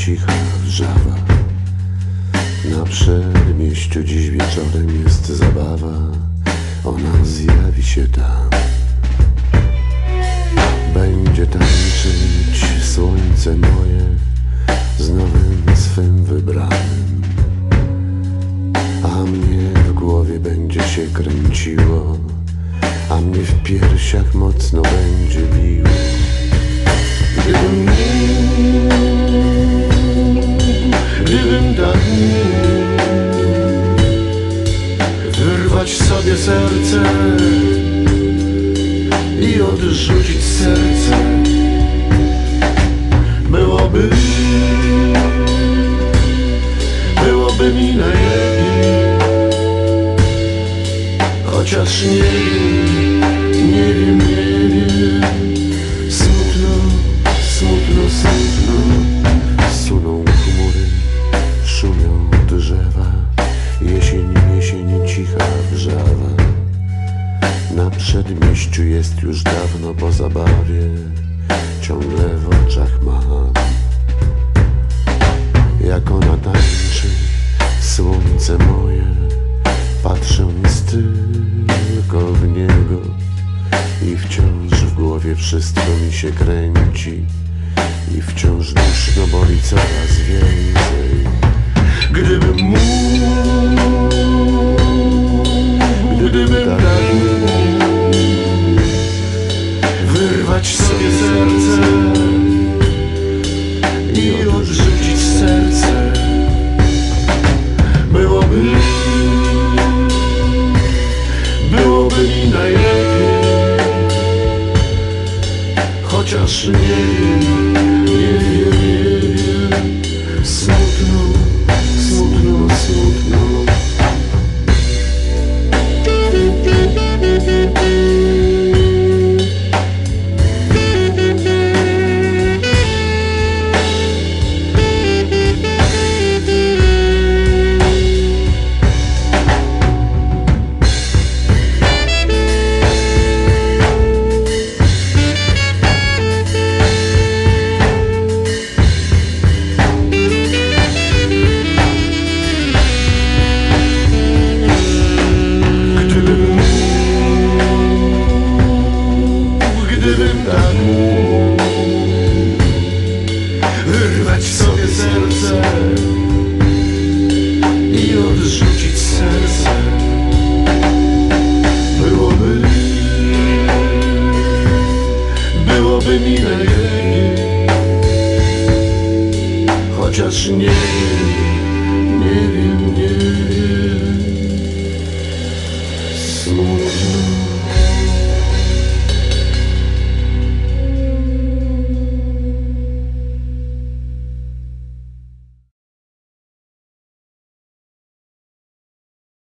cicha wrzawa Na przedmieściu dziś wieczorem jest zabawa. Ona zjawi się tam. Będzie tańczyć słońce moje Z nowym swym wybranym. A mnie w głowie będzie się kręciło A mnie w piersiach mocno będzie biło. Gdybym mógł, tak mógł Wyrwać sobie serce i odrzucić serce. Byłoby, byłoby mi najlepiej Chociaż nie wiem, przedmieściu jest już dawno po zabawie. Ciągle w oczach mam Jak ona tańczy, słońce moje Patrzę jest tylko w niego. I wciąż w głowie wszystko mi się kręci. I wciąż duszno boli coraz więcej Byłoby Byłoby mi najlepiej Chociaż nie nie wymileje Chociaż nie, nie wiem, nie.